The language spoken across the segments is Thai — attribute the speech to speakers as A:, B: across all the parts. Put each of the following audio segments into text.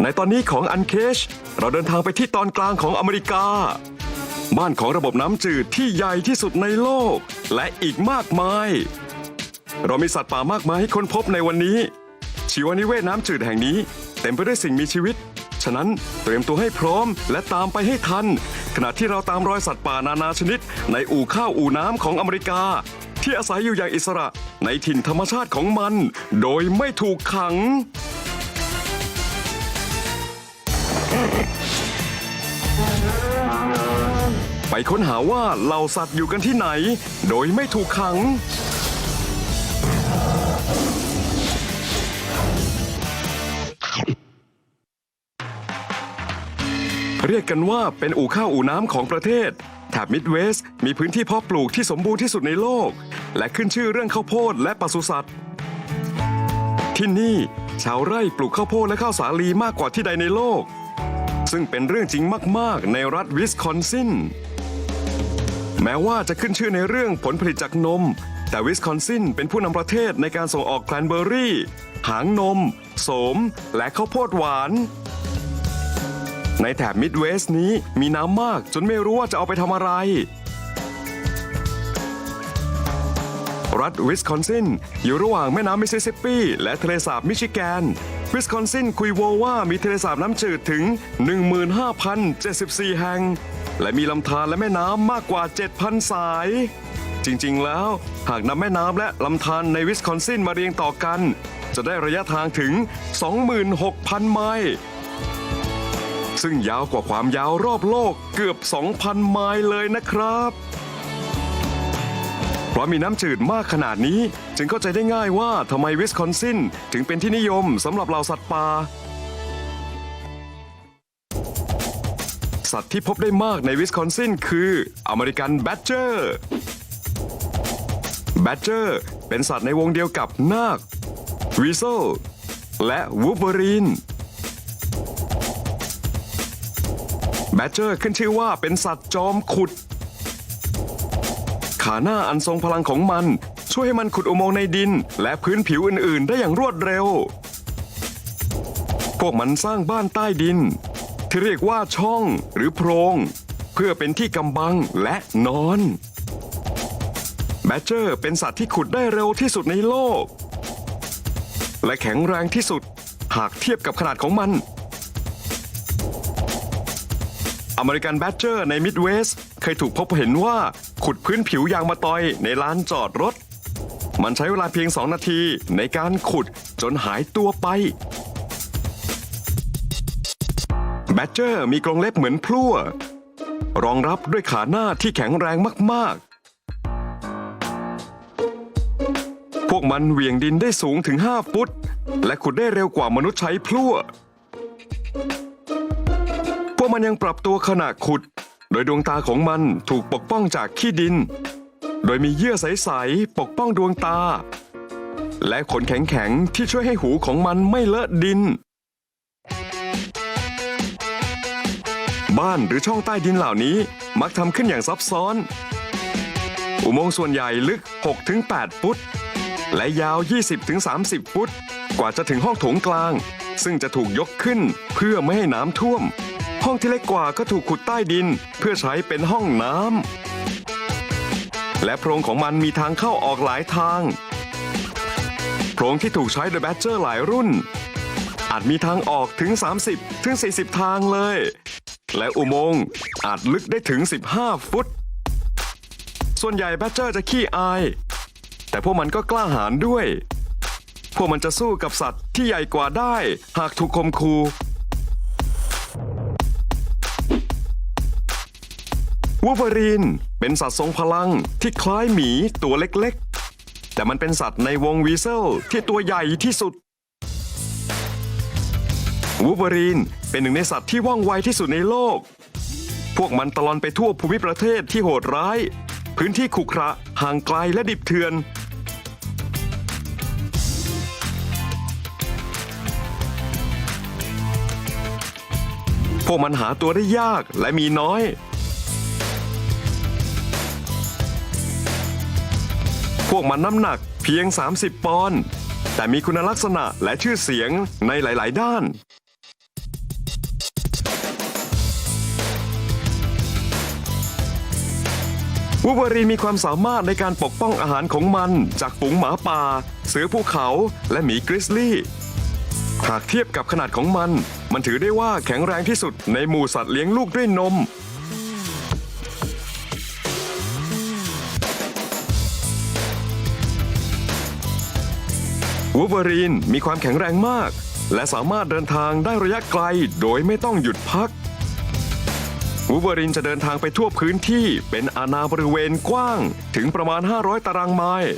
A: ในตอนนี้ของอันเคช เราเดินทางไปที่ตอนกลางของอเมริกา บ้านของระบบน้ำจืดที่ใหญ่ที่สุดในโลก และอีกมากมาย เรามีสัตว์ป่ามากมายให้ค้นพบในวันนี้ ชีวนิเวศน้ำจืดแห่งนี้ เต็มไปด้วยสิ่งมีชีวิต ฉะนั้นเตรียมตัวให้พร้อมและตามไปให้ทัน ขณะที่เราตามรอยสัตว์ป่านานาชนิด ในอู่ข้าวอู่น้ำของอเมริกา ที่อาศัยอยู่อย่างอิสระในถิ่นธรรมชาติของมัน โดยไม่ถูกขัง ไปค้นหาว่าเหล่าสัตว์อยู่กันที่ไหน โดยไม่ถูกขัง เรียกกันว่าเป็นอู่ข้าวอู่น้ำของประเทศแถบมิดเวสต์มีพื้นที่เพาะปลูกที่สมบูรณ์ที่สุดในโลก และขึ้นชื่อเรื่องข้าวโพดและปศุสัตว์ ที่นี่ ชาวไร่ปลูกข้าวโพดและข้าวสาลีมากกว่าที่ใดในโลก ซึ่งเป็นเรื่องจริงมาก ๆ ในรัฐวิสคอนซิน แม้ว่าจะขึ้นชื่อในเรื่องผลผลิตจากนม แต่วิสคอนซินเป็นผู้นำประเทศในการส่งออกแคลนเบอร์รี่ หางนม โสม และข้าวโพดหวาน ในแถบมิดเวสต์นี้มีน้ำมากจนไม่รู้ว่าจะเอาไปทำอะไร รัฐวิสคอนซินอยู่ระหว่างแม่น้ำมิสซิสซิปปี และทะเลสาบมิชิแกน วิสคอนซินคุยโวว่ามีทะเลสาบน้ำจืดถึง 15,074 แห่ง และมีลำธารและแม่น้ำมากกว่า 7,000 สาย จริงๆแล้ว หากนำแม่น้ำและลำธารในวิสคอนซินมาเรียงต่อกัน จะได้ระยะทางถึง 26,000 ไมล์ซึ่งยาวกว่าความยาวรอบโลกเกือบ 2,000 ไมล์เลยนะครับ เพราะมีน้ำจืดมากขนาดนี้ จึงเข้าใจได้ง่ายว่าทำไมวิสคอนซินถึงเป็นที่นิยมสำหรับเหล่าสัตว์ป่าสัตว์ที่พบได้มากในวิสคอนซินคืออเมริกันแบดเจอร์แบดเจอร์เป็นสัตว์ในวงเดียวกับนาควีโซและวูฟเวอรีนแบดเจอร์ขึ้นชื่อว่าเป็นสัตว์จอมขุด ขาหน้าอันทรงพลังของมัน ช่วยให้มันขุดอุโมงค์ในดิน และพื้นผิวอื่น ๆ ได้อย่างรวดเร็ว พวกมันสร้างบ้านใต้ดิน ที่เรียกว่าช่องหรือโพรง เพื่อเป็นที่กำบังและนอนแบดเจอร์เป็นสัตว์ที่ขุดได้เร็วที่สุดในโลก และแข็งแรงที่สุด หากเทียบกับขนาดของมัน อเมริกันแบดเจอร์ในมิดเวสเคยถูกพบเห็นว่าขุดพื้นผิวยางมะตอยในลานจอดรถ มันใช้เวลาเพียง 2 นาทีในการขุดจนหายตัวไป แบดเจอร์มีกรงเล็บเหมือนพลั่ว รองรับด้วยขาหน้าที่แข็งแรงมาก ๆ พวกมันเหวี่ยงดินได้สูงถึง 5 ฟุต และขุดได้เร็วกว่ามนุษย์ใช้พลั่วพวก มันยังปรับตัวขณะขุด โดยดวงตาของมันถูกปกป้องจากขี้ดิน โดยมีเยื่อใสๆปกป้องดวงตา และขนแข็งๆที่ช่วยให้หูของมันไม่เลอะดิน บ้านหรือช่องใต้ดินเหล่านี้มักทำขึ้นอย่างซับซ้อน อุโมงค์ส่วนใหญ่ลึก 6-8 ฟุต และยาว 20-30 ฟุต กว่าจะถึงห้องโถงกลาง ซึ่งจะถูกยกขึ้นเพื่อไม่ให้น้ำท่วม องที่เล็กกว่าก็ถูกขุดใต้ดิน เพื่อใช้เป็นห้องน้ำและโพรงของมันมีทางเข้าออกหลายทาง โพรงที่ถูกใช้โดยแบดเจอร์หลายรุ่น อาจมีทางออกถึง 30 ถึง 40 ทางเลย และอุโมงค์อาจลึกได้ถึง 15 ฟุต ส่วนใหญ่แบดเจอร์จะขี้อาย แต่พวกมันก็กล้าหาญด้วย พวกมันจะสู้กับสัตว์ที่ใหญ่กว่าได้ หากถูกคมคู วูฟเวอรีนเป็นสัตว์ทรงพลังที่คล้ายหมีตัวเล็กๆ แต่มันเป็นสัตว์ในวงวีเซลที่ตัวใหญ่ที่สุดวูฟเวอรีนเป็นหนึ่งในสัตว์ที่ว่องไวที่สุดในโลก พวกมันตลอนไปทั่วภูมิประเทศที่โหดร้าย พื้นที่ขรุขระห่างไกลและดิบเถื่อนพวกมันหาตัวได้ยากและมีน้อย พวกมันน้ำหนักเพียง 30 ปอนด์แต่มีคุณลักษณะและชื่อเสียงในหลาย ๆ ด้าน วูเบอรีมีความสามารถในการปกป้องอาหารของมัน จากฝูงหมาป่า เสือภูเขาและหมีกริซลี่ หากเทียบกับขนาดของมัน มันถือได้ว่าแข็งแรงที่สุดในหมู่สัตว์เลี้ยงลูกด้วยนม วูเวอรีนมีความแข็งแรงมาก และสามารถเดินทางได้ระยะไกลโดยไม่ต้องหยุดพักวูเวอรีนจะเดินทางไปทั่วพื้นที่เป็นอาณาบริเวณกว้างถึงประมาณ 500 ตารางไมล์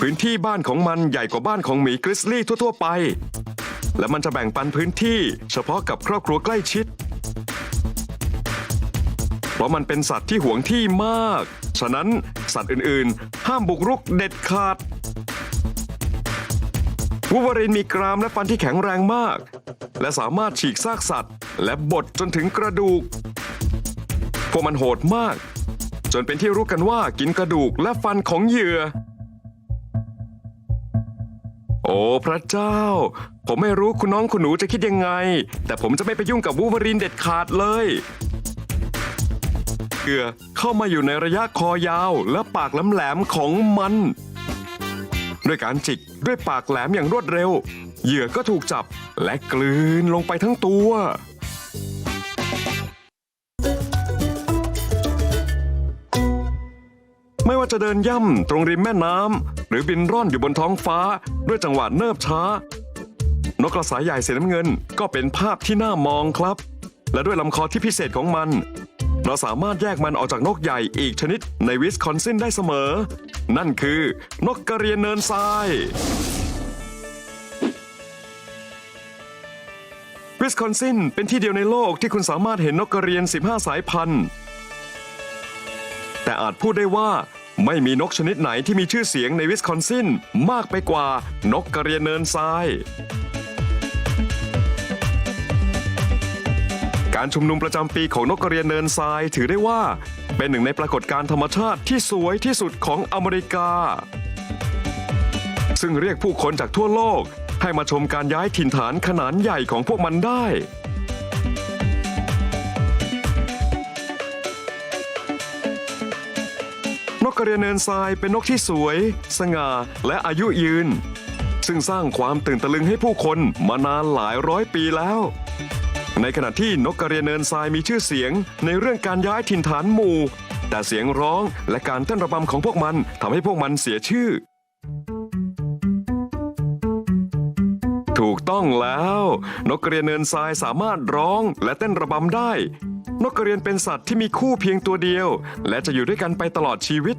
A: พื้นที่บ้านของมันใหญ่กว่าบ้านของหมีกริซลี่ทั่วๆไป และมันจะแบ่งปันพื้นที่เฉพาะกับครอบครัวใกล้ชิด เพราะมันเป็นสัตว์ที่หวงที่มาก ฉะนั้นสัตว์อื่นๆ ห้ามบุกรุกเด็ดขาด วูวอรีนมีกรามและฟันที่แข็งแรงมาก และสามารถฉีกซากสัตว์ และบดจนถึงกระดูก พวกมันโหดมาก จนเป็นที่รู้กันว่ากินกระดูกและฟันของเหยื่อ โอ้พระเจ้า ผมไม่รู้คุณน้องคุณหนูจะคิดยังไง แต่ผมจะไม่ไปยุ่งกับวูวอรีนเด็ดขาดเลยเหยื่อเข้ามาอยู่ในระยะคอยาวและปากแหลมๆของมัน ด้วยการจิกด้วยปากแหลมอย่างรวดเร็ว เหยื่อก็ถูกจับและกลืนลงไปทั้งตัว ไม่ว่าจะเดินย่ำตรงริมแม่น้ำหรือบินร่อนอยู่บนท้องฟ้าด้วยจังหวะเนิบช้า นกกระสาใหญ่สีน้ำเงินก็เป็นภาพที่น่ามองครับ และด้วยลำคอที่พิเศษของมัน เราสามารถแยกมันออกจากนกใหญ่อีกชนิดในวิสคอนซินได้เสมอ นั่นคือนกกระเรียนเนินทราย วิสคอนซินเป็นที่เดียวในโลกที่คุณสามารถเห็นนกกระเรียน 15 สายพันธุ์ แต่อาจพูดได้ว่าไม่มีนกชนิดไหนที่มีชื่อเสียงในวิสคอนซินมากไปกว่านกกระเรียนเนินทราย การชุมนุมประจำปีของนกกระเรียนเนินทรายถือได้ว่า เป็นหนึ่งในปรากฏการณ์ธรรมชาติที่สวยที่สุดของอเมริกา ซึ่งเรียกผู้คนจากทั่วโลกให้มาชมการย้ายถิ่นฐานขนาดใหญ่ของพวกมันได้ นกกระเรียนเนินทรายเป็นนกที่สวย สง่า และอายุยืน ซึ่งสร้างความตื่นตะลึงให้ผู้คนมานานหลายร้อยปีแล้ว ในขณะที่นกกระเรียนเนินทรายมีชื่อเสียง ในเรื่องการย้ายถิ่นฐานหมู่ แต่เสียงร้องและการเต้นระบำของพวกมันทำให้พวกมันเสียชื่อ ถูกต้องแล้ว นกกระเรียนเนินทรายสามารถร้องและเต้นระบำได้ นกกระเรียนเป็นสัตว์ที่มีคู่เพียงตัวเดียว และจะอยู่ด้วยกันไปตลอดชีวิต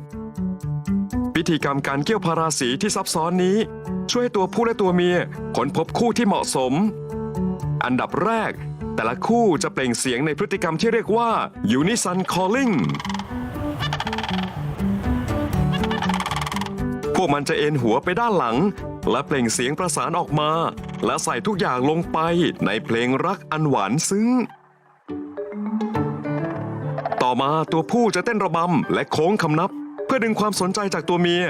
A: พิธีกรรมการเกี่ยวพาราสีที่ซับซ้อนนี้ ช่วยให้ตัวผู้และตัวเมียค้นพบคู่ที่เหมาะสม อันดับแรก แต่ละคู่จะเปล่งเสียงในพฤติกรรมที่เรียกว่า unison calling พวกมันจะเอ็นหัวไปด้านหลัง และเปล่งเสียงประสานออกมา และใส่ทุกอย่างลงไปในเพลงรักอันหวานซึ้ง ต่อมาตัวผู้จะเต้นระบำและโค้งคำนับ เพื่อดึงความสนใจจากตัวเมีย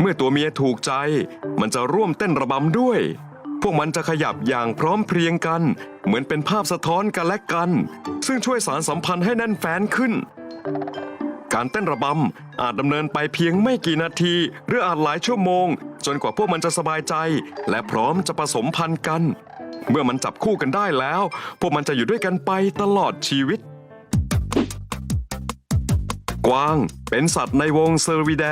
A: เมื่อตัวเมียถูกใจ มันจะร่วมเต้นระบำด้วย พวกมันจะขยับอย่างพร้อมเพรียงกัน เหมือนเป็นภาพสะท้อนกันและกัน ซึ่งช่วยสารสัมพันธ์ให้แน่นแฟ้นขึ้น การเต้นระบำอาจดำเนินไปเพียงไม่กี่นาที หรืออาจหลายชั่วโมง จนกว่าพวกมันจะสบายใจ และพร้อมจะผสมพันธ์กัน เมื่อมันจับคู่กันได้แล้ว พวกมันจะอยู่ด้วยกันไปตลอดชีวิตกวางเป็นสัตว์ในวงเซอร์วิแด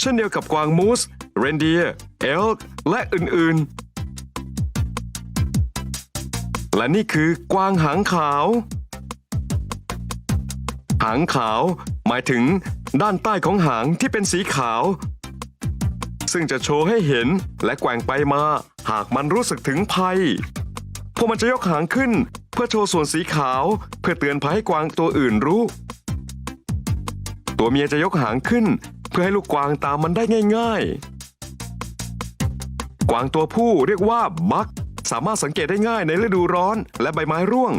A: เช่นเดียวกับกวางมูส เรนเดียร์เอลค์และอื่นๆ และนี่คือกวางหางขาว หางขาวหมายถึงด้านใต้ของหางที่เป็นสีขาว ซึ่งจะโชว์ให้เห็นและแกว่งไปมา หากมันรู้สึกถึงภัย พวกมันจะยกหางขึ้น เพื่อโชว์ส่วนสีขาว เพื่อเตือนภัยให้กวางตัวอื่นรู้ ตัวเมียจะยกหางขึ้น เพื่อให้ลูกกวางตามมันได้ง่าย ๆ กวางตัวผู้เรียกว่าบัก สามารถสังเกตได้ง่ายในฤดูร้อนและใบไม้ร่วง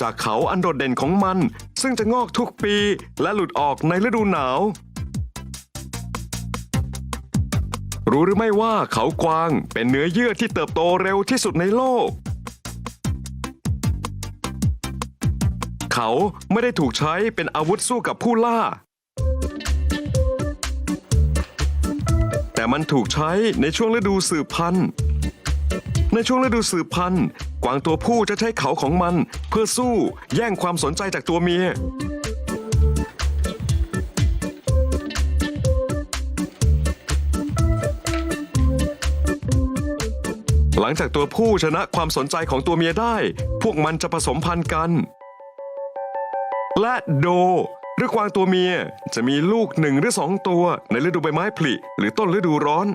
A: จากเขาอันโดดเด่นของมัน ซึ่งจะงอกทุกปีและหลุดออกในฤดูหนาว รู้หรือไม่ว่าเขากวางเป็นเนื้อเยื่อที่เติบโตเร็วที่สุดในโลก เขาไม่ได้ถูกใช้เป็นอาวุธสู้กับผู้ล่าแต่มันถูกใช้ในช่วงฤดูสืบพันธุ์ ในช่วงฤดูสืบพันธุ์กวางตัวผู้จะใช้เขาของมัน เพื่อสู้แย่งความสนใจจากตัวเมีย หลังจากตัวผู้ชนะความสนใจของตัวเมียได้ พวกมันจะผสมพันธุ์กัน และโด หรือกวางตัวเมียจะมีลูกหนึ่งหรือสองตัวในฤดูใบไม้ผลิหรือต้นฤดูร้อน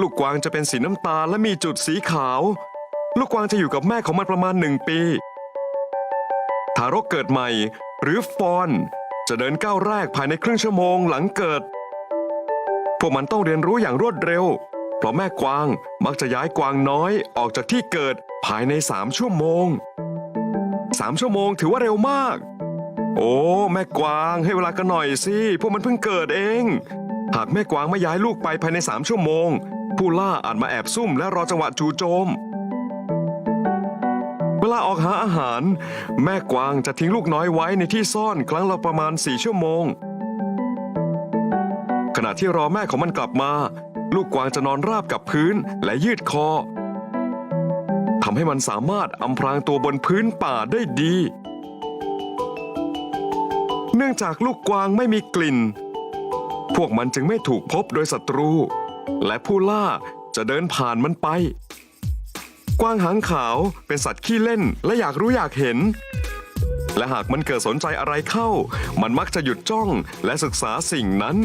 A: ลูกกวางจะเป็นสีน้ำตาลและมีจุดสีขาว ลูกกวางจะอยู่กับแม่ของมันประมาณหนึ่งปี ทารกเกิดใหม่ หรือฟอน จะเดินก้าวแรกภายในครึ่งชั่วโมงหลังเกิด พวกมันต้องเรียนรู้อย่างรวดเร็ว เพราะแม่กวางมักจะย้ายกวางน้อยออกจากที่เกิดภายในสามชั่วโมงสามชั่วโมงถือว่าเร็วมาก โอ้ แม่กวางให้เวลากันหน่อยสิพวกมันเพิ่งเกิดเอง หากแม่กวางไม่ย้ายลูกไปภายในสามชั่วโมง ผู้ล่าอาจมาแอบซุ่มและรอจังหวะจู่โจม เวลาออกหาอาหาร แม่กวางจะทิ้งลูกน้อยไว้ในที่ซ่อนครั้งละประมาณสี่ชั่วโมง ขณะที่รอแม่ของมันกลับมา ลูกกวางจะนอนราบกับพื้นและยืดคอทำให้มันสามารถอำพรางตัวบนพื้นป่าได้ดี เนื่องจากลูกกวางไม่มีกลิ่น พวกมันจึงไม่ถูกพบโดยศัตรู และผู้ล่าจะเดินผ่านมันไป กวางหางขาวเป็นสัตว์ขี้เล่นและอยากรู้อยากเห็น และหากมันเกิดสนใจอะไรเข้า มันมักจะหยุดจ้องและศึกษาสิ่งนั้น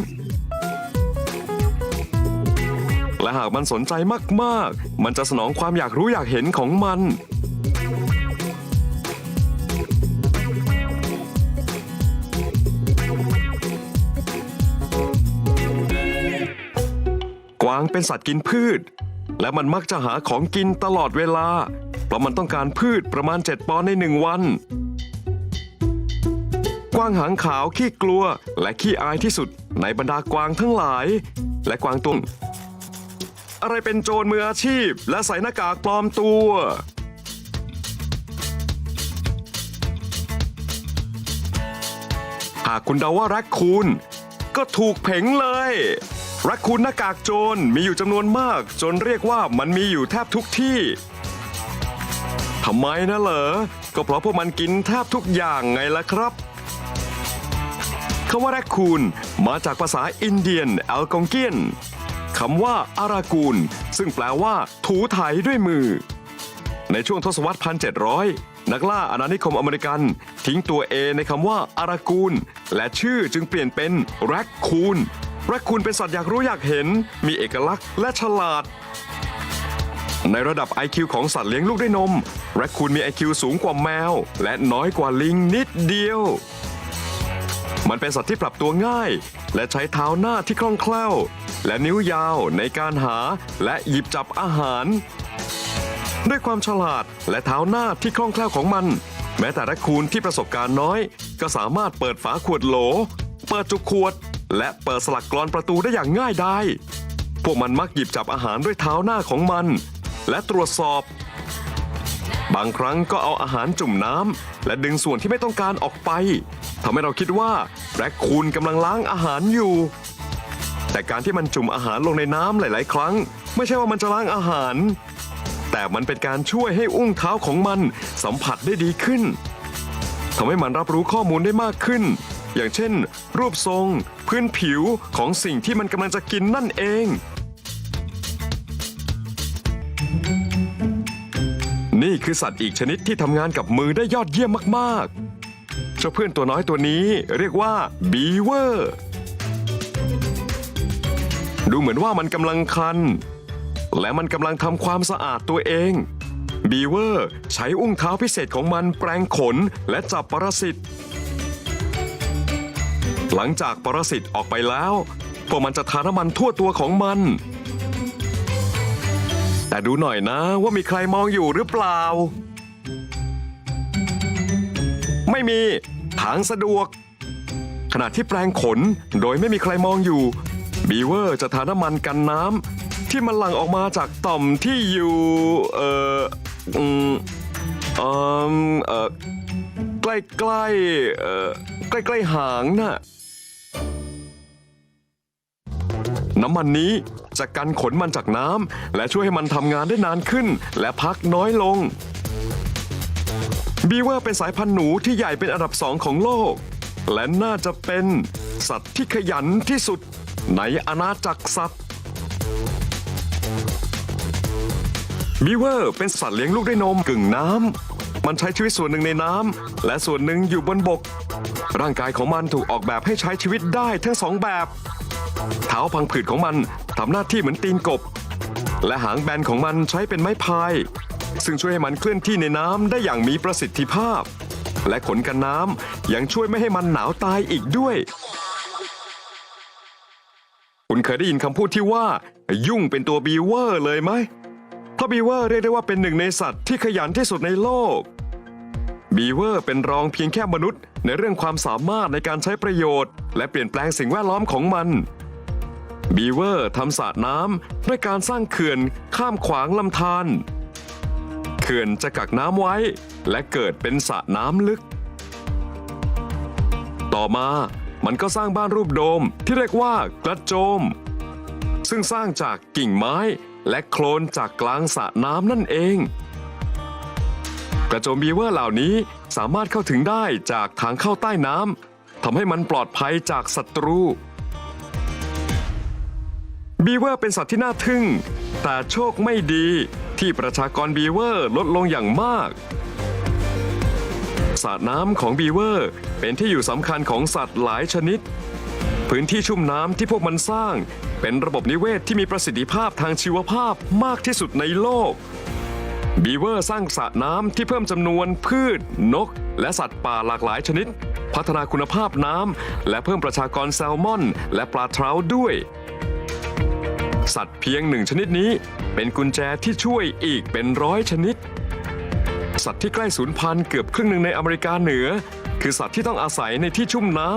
A: และหากมันสนใจมากๆ มันจะสนองความอยากรู้อยากเห็นของมัน กวางเป็นสัตว์กินพืช และมันมักจะหาของกินตลอดเวลา เพราะมันต้องการพืชประมาณ 7 ปอนในหนึ่งวัน กวางหางขาวขี้กลัวและขี้อายที่สุดในบรรดากวางทั้งหลาย และกวางตุงอะไรเป็นโจรมืออาชีพ และใส่หน้ากากปลอมตัว หากคุณเดาว่ารักคูนก็ถูกเพ่งเลย รักคูนหน้ากากโจรมีอยู่จำนวนมาก จนเรียกว่ามันมีอยู่แทบทุกที่ทำไมนะเหรอ ก็เพราะพวกมันกินแทบทุกอย่างไงล่ะครับคำว่าแรคคูนมาจากภาษาอินเดียนแอลกองเกียนคำว่าอารากูนซึ่งแปลว่าถูไถด้วยมือ ในช่วงทศวรรษ 1700 นักล่าอาณานิคมอเมริกัน ทิ้งตัวเอในคำว่าอารากูนและชื่อจึงเปลี่ยนเป็นแรคคูน แรคคูนเป็นสัตว์อยากรู้อยากเห็น มีเอกลักษณ์และฉลาด ในระดับ IQ ของสัตว์เลี้ยงลูกด้วยนม แรคคูนมี IQ สูงกว่าแมว และน้อยกว่าลิงนิดเดียว มันเป็นสัตว์ที่ปรับตัวง่าย และใช้เท้าหน้าที่คล่องแคล่ว และนิ้วยาวในการหาและหยิบจับอาหาร ด้วยความฉลาดและเท้าหน้าที่คล่องแคล่วของมัน แม้แต่แรคคูนที่ประสบการณ์น้อย ก็สามารถเปิดฝาขวดโหล เปิดจุกขวด และเปิดสลักกรอนประตูได้อย่างง่ายดายพวกมันมักหยิบจับอาหารด้วยเท้าหน้าของมัน และตรวจสอบ บางครั้งก็เอาอาหารจุ่มน้ำและดึงส่วนที่ไม่ต้องการออกไปทำให้เราคิดว่าแรคคูนกำลังล้างอาหารอยู่ แต่การที่มันจุ่มอาหารลงในน้ำหลาย ๆ ครั้ง ไม่ใช่ว่ามันจะล้างอาหาร แต่มันเป็นการช่วยให้อุ้งเท้าของมันสัมผัสได้ดีขึ้นทำให้มันรับรู้ข้อมูลได้มากขึ้น อย่างเช่น รูปทรง พื้นผิวของสิ่งที่มันกำลังจะกินนั่นเอง นี่คือสัตว์อีกชนิดที่ทำงานกับมือได้ยอดเยี่ยมมากๆเจ้าเพื่อนตัวน้อยตัวนี้เรียกว่าบีเวอร์ดูเหมือนว่ามันกำลังคัน และมันกำลังทำความสะอาดตัวเองบีเวอร์ใช้อุ้งเท้าพิเศษของมันแปรงขนและจับปรสิต หลังจากปรสิตออกไปแล้ว พวกมันจะทาน้ำมันทั่วตัวของมัน แต่ดูหน่อยนะว่ามีใครมองอยู่หรือเปล่า ไม่มี ทางสะดวก ขณะที่แปลงขนโดยไม่มีใครมองอยู่ บีเวอร์จะทาน้ำมันกันน้ำที่มันหลั่งออกมาจากต่อมที่อยู่ เอ่ออืมเอ่อเอ่อใกล้ๆเอ่อใกล้ๆหางน่ะ น้ำมันนี้จะกันขนมันจากน้ำและช่วยให้มันทำงานได้นานขึ้น และพักน้อยลง บีเวอร์เป็นสายพันธุ์หนูที่ใหญ่เป็นอันดับสองของโลก และน่าจะเป็นสัตว์ที่ขยันที่สุดในอาณาจักรสัตว์บีเวอร์เป็นสัตว์เลี้ยงลูกด้วยนมกึ่งน้ำ มันใช้ชีวิตส่วนหนึ่งในน้ำ และส่วนหนึ่งอยู่บนบก ร่างกายของมันถูกออกแบบให้ใช้ชีวิตได้ทั้งสองแบบ เท้าพังผืดของมันทำหน้าที่เหมือนตีนกบ และหางแบนของมันใช้เป็นไม้พาย ซึ่งช่วยให้มันเคลื่อนที่ในน้ำได้อย่างมีประสิทธิภาพ และขนกันน้ำยังช่วยไม่ให้มันหนาวตายอีกด้วย คุณเคยได้ยินคำพูดที่ว่า ยุ่งเป็นตัวบีเวอร์เลยไหมเพราะบีเวอร์เรียกได้ว่าเป็นหนึ่งในสัตว์ที่ขยันที่สุดในโลกบีเวอร์เป็นรองเพียงแค่มนุษย์ ในเรื่องความสามารถในการใช้ประโยชน์ และเปลี่ยนแปลงสิ่งแวดล้อมของมัน บีเวอร์ทำสระน้ำด้วยการสร้างเขื่อนข้ามขวางลำธารเขื่อนจะกักน้ำไว้ และเกิดเป็นสระน้ำลึก ต่อมามันก็สร้างบ้านรูปโดมที่เรียกว่ากระโจม ซึ่งสร้างจากกิ่งไม้และโคลนจากกลางสระน้ำนั่นเอง กระโจมบีเวอร์เหล่านี้สามารถเข้าถึงได้จากทางเข้าใต้น้ำทำให้มันปลอดภัยจากศัตรู บีเวอร์เป็นสัตว์ที่น่าทึ่ง แต่โชคไม่ดีที่ประชากรบีเวอร์ลดลงอย่างมากสระน้ำของบีเวอร์เป็นที่อยู่สำคัญของสัตว์หลายชนิด พื้นที่ชุ่มน้ำที่พวกมันสร้าง เป็นระบบนิเวศที่มีประสิทธิภาพทางชีวภาพมากที่สุดในโลก บีเวอร์สร้างสระน้ำที่เพิ่มจำนวนพืช นก และสัตว์ป่าหลากหลายชนิด พัฒนาคุณภาพน้ำและเพิ่มประชากรแซลมอน และปลาเทราด้วย สัตว์เพียงหนึ่งชนิดนี้ เป็นกุญแจที่ช่วยอีกเป็นร้อยชนิด สัตว์ที่ใกล้สูญพันธุ์เกือบครึ่งหนึ่งในอเมริกาเหนือ คือสัตว์ที่ต้องอาศัยในที่ชุ่มน้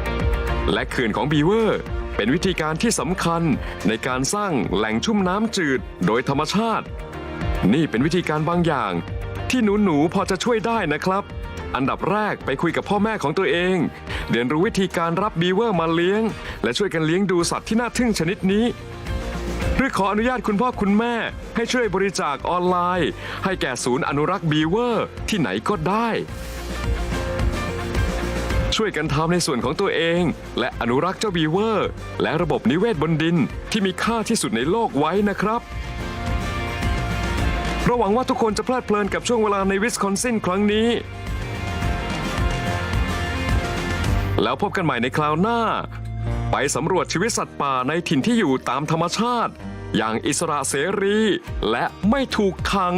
A: ำและเขื่อนของบีเวอร์ เป็นวิธีการที่สำคัญในการสร้างแหล่งชุ่มน้ำจืดโดยธรรมชาติ นี่เป็นวิธีการบางอย่าง ที่หนูหนูๆพอจะช่วยได้นะครับ อันดับแรกไปคุยกับพ่อแม่ของตัวเองเรียนรู้วิธีการรับบีเวอร์มาเลี้ยง และช่วยกันเลี้ยงดูสัตว์ที่น่าทึ่งชนิดนี้ หรือขออนุญาตคุณพ่อคุณแม่ ให้ช่วยบริจาคออนไลน์ ให้แก่ศูนย์อนุรักษ์บีเวอร์ ที่ไหนก็ได้ ช่วยกันทำในส่วนของตัวเอง และอนุรักษ์เจ้าบีเวอร์ และระบบนิเวศบนดินที่มีค่าที่สุดในโลกไว้นะครับเราหวังว่าทุกคนจะเพลิดเพลินกับช่วงเวลาในวิสคอนซินครั้งนี้ แล้วพบกันใหม่ในคราวหน้า ไปสำรวจชีวิตสัตว์ป่าในถิ่นที่อยู่ตามธรรมชาติ อย่างอิสระเสรี และไม่ถูกขัง